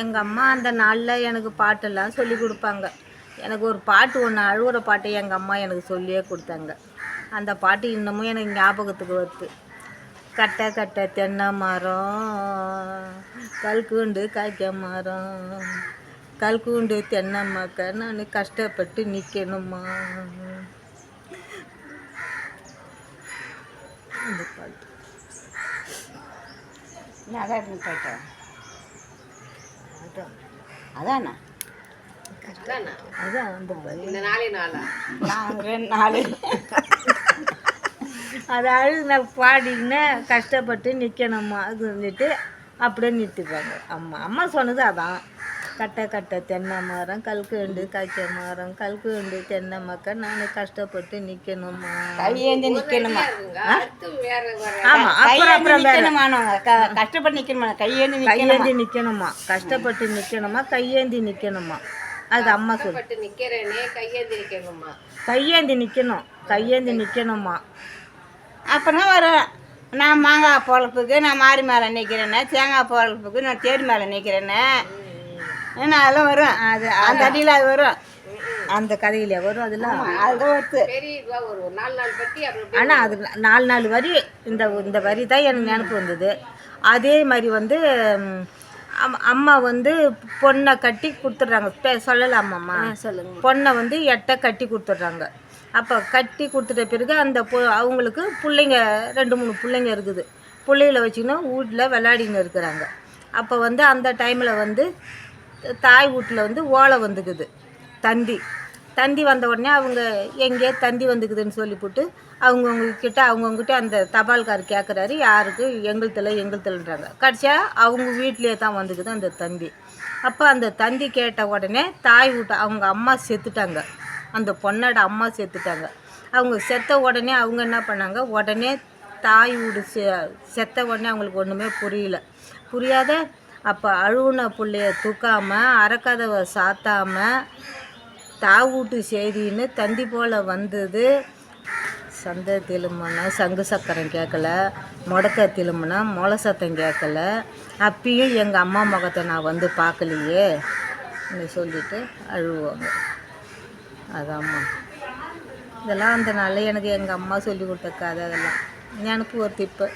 எங்கள் அம்மா அந்த நாளில் எனக்கு பாட்டெல்லாம் சொல்லி கொடுப்பாங்க. எனக்கு ஒரு பாட்டு ஒன்று அழுகிற பாட்டை எங்கள் அம்மா எனக்கு சொல்லியே கொடுத்தாங்க. அந்த பாட்டு இன்னமும் எனக்கு ஞாபகத்துக்கு வருது. கட்டை கட்டை தென்னை மரம் கல்குண்டு காய்க்க மரம் கல்குண்டு தென்னை மக்க நான் கஷ்டப்பட்டு நிற்கணுமா அந்த பாட்டு. இன்னும் அதான்? இருக்கு போயிட்டேன் அதான் அந்த நாளே நாளா? நான் ரெண்டு நாலு அது அழுது நான் பாடின்னு கஷ்டப்பட்டு நிற்கணுமா அது வந்துட்டு அப்படியே நிறுத்திப்பாங்க. அம்மா அம்மா சொன்னது அதான். கட்டை கட்டை தென்னை மரம் கல்குண்டு காய்ச்ச மரம் கல்குண்டு தென்னை மக்க நான் கஷ்டப்பட்டு நிற்கணுமா கையேந்தி வர ஆமாம் அப்புறம் அப்புறம் க கஷ்டப்பட்டு நிற்கணுமா கையேந்தி கையேந்தி நிற்கணுமா கஷ்டப்பட்டு நிற்கணுமா கையேந்தி நிற்கணுமா அது அம்மா சொல்லு நிக்கிறேனே கையேந்தி நிக்கணுமா? கையேந்தி நிற்கணும் கையேந்தி நிற்கணுமா அப்புறம் வரும் நான் மாங்காய் பொழப்புக்கு நான் மாறி மேலே நிற்கிறேன்னு தேங்காய் பொழப்புக்கு நான் தேடி மேலே நிற்கிறேன்னு ஏன்னா அதெல்லாம் வரும். அது அந்த அடியில் அது வரும். அந்த கதையில வரும் அதெல்லாம். அதுதான் வருது ஆனால் அது நாலு நாலு வரி இந்த இந்த வரி தான் எனக்கு நினப்பு வந்தது. அதே மாதிரி வந்து அம்மா வந்து பொண்ணை கட்டி கொடுத்துட்றாங்க. பே- சொல்லலாமாம்மா சொல்லுங்க. பொண்ணை வந்து எட்டை கட்டி கொடுத்துட்றாங்க. அப்போ கட்டி கொடுத்துட்ட பிறகு அந்த பொ அவங்களுக்கு பிள்ளைங்க ரெண்டு மூணு பிள்ளைங்க இருக்குது. பிள்ளைகள வச்சுக்கின்னு வீட்டில் விளையாடின்னு இருக்கிறாங்க. அப்போ வந்து அந்த டைமில் வந்து தாய் வீட்டில் வந்து ஓலை வந்துக்குது. தந்தி. தந்தி வந்த உடனே அவங்க எங்கே தந்தி வந்துக்குதுன்னு சொல்லிவிட்டு அவங்கவுங்கக்கிட்ட அவங்கவுங்ககிட்ட அந்த தபால்கார் கேட்குறாரு யாருக்கு? எங்கள்தில் எங்கள்தில்ன்றாங்க கடைசியாக அவங்க வீட்லேயே தான் வந்துக்குது அந்த தந்தி. அப்போ அந்த தந்தி கேட்ட உடனே தாய் வீட்டை அவங்க அம்மா செத்துட்டாங்க. அந்த பொண்ணோட அம்மா செத்துட்டாங்க. அவங்க செத்த உடனே அவங்க என்ன பண்ணாங்க? உடனே தாய் வீடு செ செத்த உடனே அவங்களுக்கு ஒன்றுமே புரியல. புரியாத அப்போ அழுவுன பிள்ளைய தூக்காமல் அறக்கதவை சாத்தாம தாவூட்டு செய்தின்னு தந்தி போல் வந்தது. சந்தை திரும்பினா சங்கு சக்கரம் கேட்கல முடக்க திரும்பினா மொளை சத்தம் கேட்கல அப்பயும் எங்கள் அம்மா முகத்தை நான் வந்து பார்க்கலையே சொல்லிட்டு அழுவாங்க. அதாம்மா. இதெல்லாம் அந்த நாளில் எனக்கு எங்கள் அம்மா சொல்லி கொடுத்த கதை அதெல்லாம். எனக்கு ஒரு திப்பு.